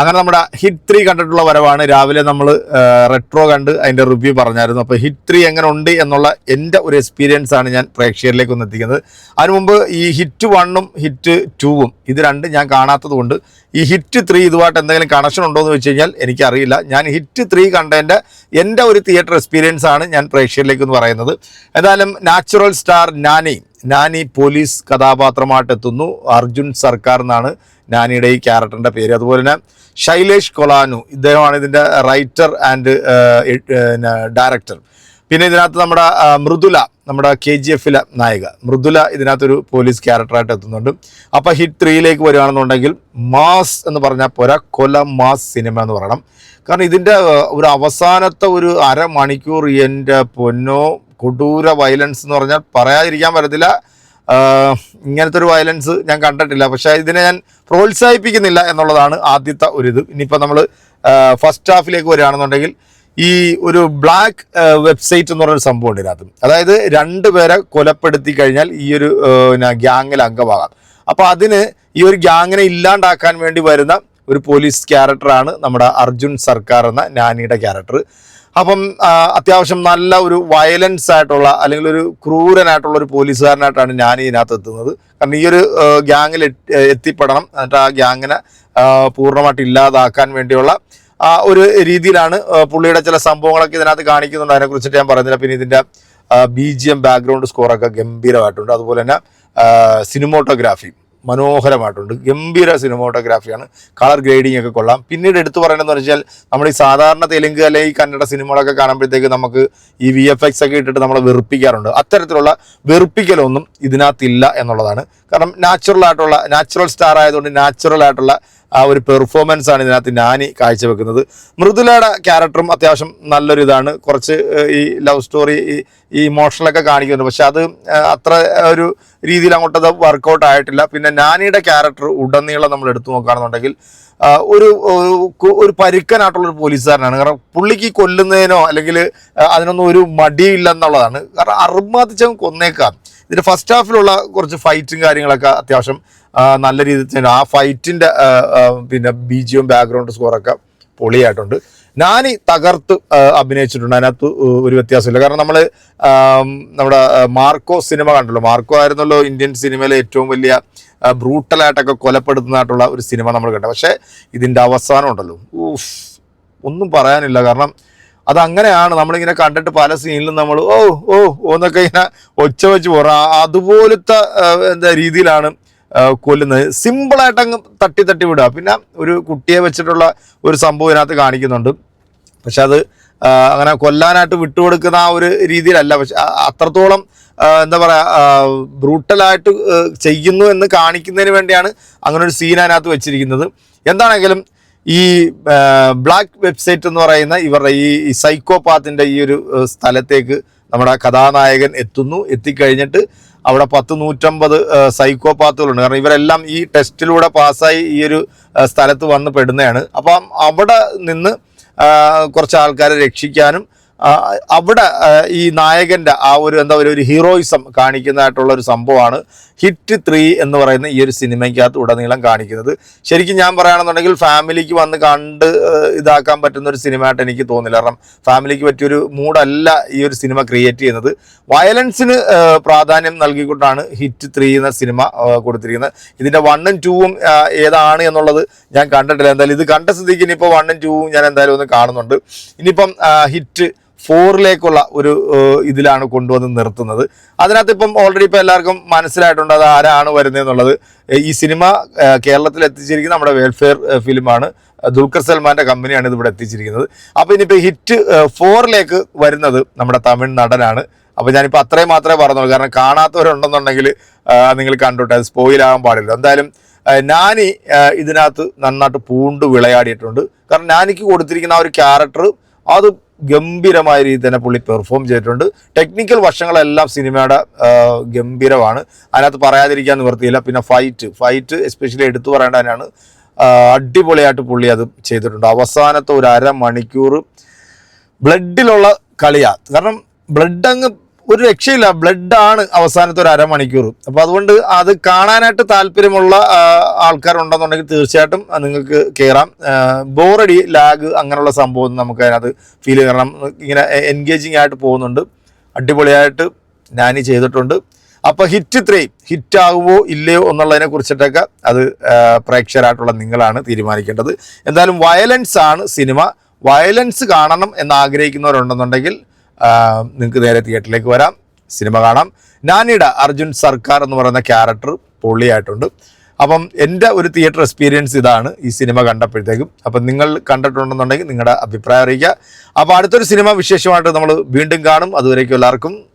അങ്ങനെ നമ്മുടെ hit three കണ്ടിട്ടുള്ള വരവാണ്. രാവിലെ നമ്മൾ റെട്രോ കണ്ട് അതിന്റെ റിവ്യൂ പറഞ്ഞായിരുന്നു. അപ്പോൾ ഹിറ്റ് ത്രീ എങ്ങനെ ഉണ്ട് എന്നുള്ള എന്റെ ഒരു എക്സ്പീരിയൻസ് ആണ് ഞാൻ പ്രേക്ഷകരിലേക്ക് ഒന്ന് എത്തിക്കുന്നത്. അതിനു മുമ്പ് ഈ ഹിറ്റ് വണ്ണും ഹിറ്റ് ടൂവും ഇത് രണ്ടും ഞാൻ കാണാത്തതുകൊണ്ട് ഈ ഹിറ്റ് ത്രീ ഇതുമായിട്ട് എന്തെങ്കിലും കണക്ഷൻ ഉണ്ടോ എന്ന് വെച്ച് കഴിഞ്ഞാൽ എനിക്കറിയില്ല. ഞാൻ ഹിറ്റ് ത്രീ കണ്ടതിന്റെ എന്റെ ഒരു തിയേറ്റർ എക്സ്പീരിയൻസ് ആണ് ഞാൻ പ്രേക്ഷകരിലേക്ക് എന്ന് പറയുന്നത്. എന്തായാലും natural star Nani Nani police കഥാപാത്രമായിട്ട് എത്തുന്നു അർജുൻ സർക്കാർ എന്നാണ് നാനിയുടെ ഈ ക്യാരക്ടറിന്റെ പേര്. അതുപോലെ തന്നെ ശൈലേഷ് കൊലാനു ഇദ്ദേഹമാണ് ഇതിന്റെ റൈറ്റർ ആൻഡ് ഡയറക്ടർ പിന്നെ ഇതിനകത്ത് നമ്മുടെ മൃദുല നമ്മുടെ കെ ജി എഫിലെ നായിക. മൃദുല ഇതിനകത്തൊരു പോലീസ് ക്യാരക്ടറായിട്ട് എത്തുന്നുണ്ട്. അപ്പോൾ ഹിറ്റ് ത്രീയിലേക്ക് വരികയാണെന്നുണ്ടെങ്കിൽ മാസ് എന്ന് പറഞ്ഞാൽ പോരാ കൊല മാസ് സിനിമ എന്ന് പറയണം. കാരണം ഇതിന്റെ ഒരു അവസാനത്തെ ഒരു അരമണിക്കൂർ എന്റെ പൊന്നോ കൊടൂര വയലൻസ് എന്ന് പറഞ്ഞാൽ പറയാതിരിക്കാൻ പറ്റത്തില്ല. ഇങ്ങനത്തെ ഒരു വയലൻസ് ഞാൻ കണ്ടിട്ടില്ല. പക്ഷേ ഇതിനെ ഞാൻ പ്രോത്സാഹിപ്പിക്കുന്നില്ല എന്നുള്ളതാണ് ആദ്യത്തെ ഒരു ഇത്. ഇനിയിപ്പോൾ നമ്മൾ ഫസ്റ്റ് ഹാഫിലേക്ക് വരികയാണെന്നുണ്ടെങ്കിൽ ഈ ഒരു ബ്ലാക്ക് വെബ്സൈറ്റ് എന്ന് പറഞ്ഞൊരു സംഭവം ഉണ്ട് ഇതിനകത്ത്. അതായത് രണ്ട് പേരെ കൊലപ്പെടുത്തി കഴിഞ്ഞാൽ ഈ ഒരു ഗ്യാങ്ങിൽ അംഗമാകാം. അപ്പോൾ അതിന് ഈ ഒരു ഗ്യാങ്ങിനെ ഇല്ലാണ്ടാക്കാൻ വേണ്ടി വരുന്ന ഒരു പോലീസ് ക്യാരക്ടറാണ് നമ്മുടെ അർജുൻ സർക്കാർ എന്ന നാനിയുടെ ക്യാരക്ടർ അപ്പം അത്യാവശ്യം നല്ല ഒരു വയലൻസ് ആയിട്ടുള്ള അല്ലെങ്കിൽ ഒരു ക്രൂരനായിട്ടുള്ള ഒരു പോലീസുകാരനായിട്ടാണ് ഞാൻ ഇതിനകത്ത് എത്തുന്നത്. കാരണം ഈ ഒരു ഗ്യാങ്ങിൽ എത്തിപ്പെടണം. എന്നിട്ട് ആ ഗ്യാങ്ങിനെ പൂർണമായിട്ട് ഇല്ലാതാക്കാൻ വേണ്ടിയുള്ള ഒരു രീതിയിലാണ് പുള്ളിയുടെ ചില സംഭവങ്ങളൊക്കെ ഇതിനകത്ത് കാണിക്കുന്നുണ്ട്. അതിനെക്കുറിച്ചിട്ട് ഞാൻ പറയുന്നില്ല പിന്നെ ഇതിന്റെ ബി ജി എം ബാക്ക്ഗ്രൗണ്ട് സ്കോറൊക്കെ ഗംഭീരമായിട്ടുണ്ട്. അതുപോലെ തന്നെ സിനിമോട്ടോഗ്രാഫി മനോഹരമായിട്ടുണ്ട്. ഗംഭീര സിനിമോട്ടോഗ്രാഫിയാണ്. കളർ ഗ്രേഡിംഗ് ഒക്കെ കൊള്ളാം. പിന്നീട് എടുത്തു പറയണമെന്ന് വെച്ചാൽ നമ്മൾ ഈ സാധാരണ തെലുങ്ക് അല്ലെങ്കിൽ ഈ കന്നഡ സിനിമകളൊക്കെ കാണുമ്പോഴത്തേക്ക് നമുക്ക് ഈ വി എഫ് എക്സ് ഒക്കെ ഇട്ടിട്ട് നമ്മളെ വെറുപ്പിക്കാറുണ്ട്. അത്തരത്തിലുള്ള വെറുപ്പിക്കലൊന്നും ഇതിനകത്തില്ല എന്നുള്ളതാണ്. കാരണം നാച്ചുറൽ ആയിട്ടുള്ള നാച്ചുറൽ സ്റ്റാർ ആയതുകൊണ്ട് നാച്ചുറൽ ആയിട്ടുള്ള ആ ഒരു പെർഫോമൻസ് ആണ് ഇതിനകത്ത് നാനി കാഴ്ചവെക്കുന്നത്. മൃദുലയുടെ ക്യാരക്ടറും അത്യാവശ്യം നല്ലൊരു ഇതാണ്. കുറച്ച് ഈ ലവ് സ്റ്റോറി ഈ ഇമോഷണലൊക്കെ കാണിക്കുന്നുണ്ട്. പക്ഷെ അത് അത്ര ഒരു രീതിയിൽ അങ്ങോട്ടത് വർക്കൗട്ട് ആയിട്ടില്ല. പിന്നെ നാനിയുടെ ക്യാരക്ടർ ഉടനീളം നമ്മൾ എടുത്തു നോക്കുകയാണെന്നുണ്ടെങ്കിൽ ഒരു ഒരു പരുക്കനായിട്ടുള്ളൊരു പോലീസുകാരനാണ്. കാരണം പുള്ളിക്ക് കൊല്ലുന്നതിനോ അല്ലെങ്കിൽ അതിനൊന്നും ഒരു മടിയില്ല എന്നുള്ളതാണ് കാരണം അർമാദിച്ചവൻ കൊന്നേക്കാം. ഇതിന്റെ ഫസ്റ്റ് ഹാഫിലുള്ള കുറച്ച് ഫൈറ്റും കാര്യങ്ങളൊക്കെ അത്യാവശ്യം നല്ല രീതിയിൽ തന്നെ ആ ഫൈറ്റിന്റെ പിന്നെ ബീജിയും ബാക്ക്ഗ്രൗണ്ട് സ്കോറൊക്കെ പൊളിയായിട്ടുണ്ട്. നാനി തകർത്ത് അഭിനയിച്ചിട്ടുണ്ട്. അതിനകത്ത് ഒരു വ്യത്യാസമില്ല. കാരണം നമ്മൾ നമ്മുടെ മാർക്കോ സിനിമ കണ്ടല്ലോ. മാർക്കോ ആയിരുന്നല്ലോ ഇന്ത്യൻ സിനിമയിലെ ഏറ്റവും വലിയ ബ്രൂട്ടലായിട്ടൊക്കെ കൊലപ്പെടുത്തുന്നതായിട്ടുള്ള ഒരു സിനിമ നമ്മൾ കണ്ടത്. പക്ഷേ ഇതിന്റെ അവസാനം ഉണ്ടല്ലോ. ഊഫ് ഒന്നും പറയാനില്ല. കാരണം അതങ്ങനെയാണ്. നമ്മളിങ്ങനെ കണ്ടിട്ട് പല സീനിലും നമ്മൾ ഓ ഓ ഓ എന്നൊക്കെ ഇങ്ങനെ ഒച്ച വെച്ച് പോകാം അതുപോലത്തെ എന്താ രീതിയിലാണ് കൊല്ലുന്നത്. സിമ്പിളായിട്ട് അങ്ങ് തട്ടി തട്ടി വിടുക. പിന്നെ ഒരു കുട്ടിയെ വെച്ചിട്ടുള്ള ഒരു സംഭവം ഇതിനകത്ത് കാണിക്കുന്നുണ്ട്. പക്ഷെ അത് അങ്ങനെ കൊല്ലാനായിട്ട് വിട്ടുകൊടുക്കുന്ന ആ ഒരു രീതിയിലല്ല. പക്ഷെ അത്രത്തോളം എന്താ പറയുക ബ്രൂട്ടലായിട്ട് ചെയ്യുന്നു എന്ന് കാണിക്കുന്നതിന് വേണ്ടിയാണ് അങ്ങനെ ഒരു സീൻ അതിനകത്ത് വെച്ചിരിക്കുന്നത്. എന്താണെങ്കിലും ഈ ബ്ലാക്ക് വെബ്സൈറ്റ് എന്ന് പറയുന്ന ഇവരുടെ ഈ സൈക്കോപാത്തിന്റെ ഈ ഒരു സ്ഥലത്തേക്ക് നമ്മുടെ കഥാനായകൻ എത്തുന്നു എത്തിക്കഴിഞ്ഞിട്ട് അവിടെ പത്ത് നൂറ്റമ്പത് സൈക്കോപാത്തുകളുണ്ട്. കാരണം ഇവരെല്ലാം ഈ ടെസ്റ്റിലൂടെ പാസ്സായി ഈ ഒരു സ്ഥലത്ത് വന്ന് പെടുന്നതാണ്. അപ്പം അവിടെ നിന്ന് കുറച്ച് ആൾക്കാരെ രക്ഷിക്കാനും അവിടെ ഈ നായകന്റെ ആ ഒരു എന്താ പറയുക ഒരു ഹീറോയിസം കാണിക്കുന്നതായിട്ടുള്ള ഒരു സംഭവമാണ് ഹിറ്റ് ത്രീ എന്ന് പറയുന്ന ഈ ഒരു സിനിമയ്ക്കകത്ത് ഉടനീളം കാണിക്കുന്നത്. ശരിക്കും ഞാൻ പറയുകയാണെന്നുണ്ടെങ്കിൽ ഫാമിലിക്ക് വന്ന് കണ്ട് ഇതാക്കാൻ പറ്റുന്ന ഒരു സിനിമയായിട്ട് എനിക്ക് തോന്നില്ല. കാരണം ഫാമിലിക്ക് പറ്റിയൊരു മൂഡല്ല ഈ ഒരു സിനിമ ക്രിയേറ്റ് ചെയ്യുന്നത്. വയലൻസിന് പ്രാധാന്യം നൽകിക്കൊണ്ടാണ് ഹിറ്റ് ത്രീ എന്ന സിനിമ കൊടുത്തിരിക്കുന്നത്. ഇതിന്റെ വണ്ണും ടൂവും ഏതാണ് എന്നുള്ളത് ഞാൻ കണ്ടിട്ടില്ല. എന്തായാലും ഇത് കണ്ട സ്ഥിതിക്ക് ഇനിയിപ്പോൾ വണ്ണും ടൂവും ഞാൻ എന്തായാലും ഒന്ന് കാണുന്നുണ്ട്. ഇനിയിപ്പം ഹിറ്റ് ഫോറിലേക്കുള്ള ഒരു ഇതിലാണ് കൊണ്ടുവന്ന് നിർത്തുന്നത്. അതിനകത്ത് ഇപ്പം ഓൾറെഡി ഇപ്പം എല്ലാവർക്കും മനസ്സിലായിട്ടുണ്ട് അത് ആരാണ് വരുന്നതെന്നുള്ളത്. ഈ സിനിമ കേരളത്തിൽ എത്തിച്ചിരിക്കുന്ന നമ്മുടെ വെൽഫെയർ ഫിലിമാണ് ദുൽഖർ സൽമാന്റെ കമ്പനിയാണ് ഇതിവിടെ എത്തിച്ചിരിക്കുന്നത്. അപ്പോൾ ഇനിയിപ്പോൾ ഹിറ്റ് ഫോറിലേക്ക് വരുന്നത് നമ്മുടെ തമിഴ് നടനാണ്. അപ്പോൾ ഞാനിപ്പോൾ അത്രയും മാത്രമേ പറഞ്ഞുള്ളൂ. കാരണം കാണാത്തവരുണ്ടെന്നുണ്ടെങ്കിൽ നിങ്ങൾ കണ്ടോട്ടെ അത് സ്പോയിലാകാൻ പാടില്ല. എന്തായാലും നാനി ഇതിനകത്ത് നന്നായിട്ട് പൂണ്ട് വിളയാടിയിട്ടുണ്ട്. കാരണം നാനിക്ക് കൊടുത്തിരിക്കുന്ന ആ ഒരു ക്യാരക്ടർ അത് ഗംഭീരമായ രീതിയിൽ തന്നെ പുള്ളി പെർഫോം ചെയ്തിട്ടുണ്ട്. ടെക്നിക്കൽ വശങ്ങളെല്ലാം സിനിമയുടെ ഗംഭീരമാണ്. അതിനകത്ത് പറയാതിരിക്കാൻ നിവർത്തിയില്ല പിന്നെ ഫൈറ്റ് ഫൈറ്റ് എസ്പെഷ്യലി എടുത്തു പറയേണ്ടതിനാണ് അടിപൊളിയായിട്ട് പുള്ളി അത് ചെയ്തിട്ടുണ്ട്. അവസാനത്തെ ഒരു അരമണിക്കൂർ ബ്ലഡിലുള്ള കളിയാണ് കാരണം ബ്ലഡ് അങ്ങ് ഒരു രക്ഷയില്ല. ബ്ലഡ് ആണ് അവസാനത്തെ ഒരു അരമണിക്കൂർ. അപ്പോൾ അതുകൊണ്ട് അത് കാണാനായിട്ട് താല്പര്യമുള്ള ആൾക്കാരുണ്ടെന്നുണ്ടെങ്കിൽ തീർച്ചയായിട്ടും നിങ്ങൾക്ക് കയറാം ബോറടി ലാഗ് അങ്ങനെയുള്ള സംഭവം നമുക്ക് അതിനകത്ത് ഫീൽ കാരണം ഇങ്ങനെ എൻഗേജിങ് ആയിട്ട് പോകുന്നുണ്ട്. അടിപൊളിയായിട്ട് നാനി ചെയ്തിട്ടുണ്ട്. അപ്പോൾ ഹിറ്റ് ത്രീ ഹിറ്റ് ആകുമോ ഇല്ലയോ എന്നുള്ളതിനെ കുറിച്ചിട്ടൊക്കെ അത് പ്രേക്ഷകരായിട്ടുള്ള നിങ്ങളാണ് തീരുമാനിക്കേണ്ടത്. എന്തായാലും വയലൻസ് ആണ് സിനിമ. വയലൻസ് കാണണം എന്ന് ആഗ്രഹിക്കുന്നവരുണ്ടെന്നുണ്ടെങ്കിൽ നിങ്ങൾക്ക് നേരെ തിയേറ്ററിലേക്ക് വരാം. സിനിമ കാണാം. നാനിയുടെ അർജുൻ സർക്കാർ എന്ന് പറയുന്ന ക്യാരക്ടർ പൊള്ളിയായിട്ടുണ്ട്. അപ്പം എന്റെ ഒരു തിയേറ്റർ എക്സ്പീരിയൻസ് ഇതാണ് ഈ സിനിമ കണ്ടപ്പോഴത്തേക്കും. അപ്പം നിങ്ങൾ കണ്ടിട്ടുണ്ടെന്നുണ്ടെങ്കിൽ നിങ്ങളുടെ അഭിപ്രായം അറിയിക്കുക. അപ്പോൾ അടുത്തൊരു സിനിമ വിശേഷമായിട്ട് നമ്മൾ വീണ്ടും കാണും. അതുവരേക്കും എല്ലാവർക്കും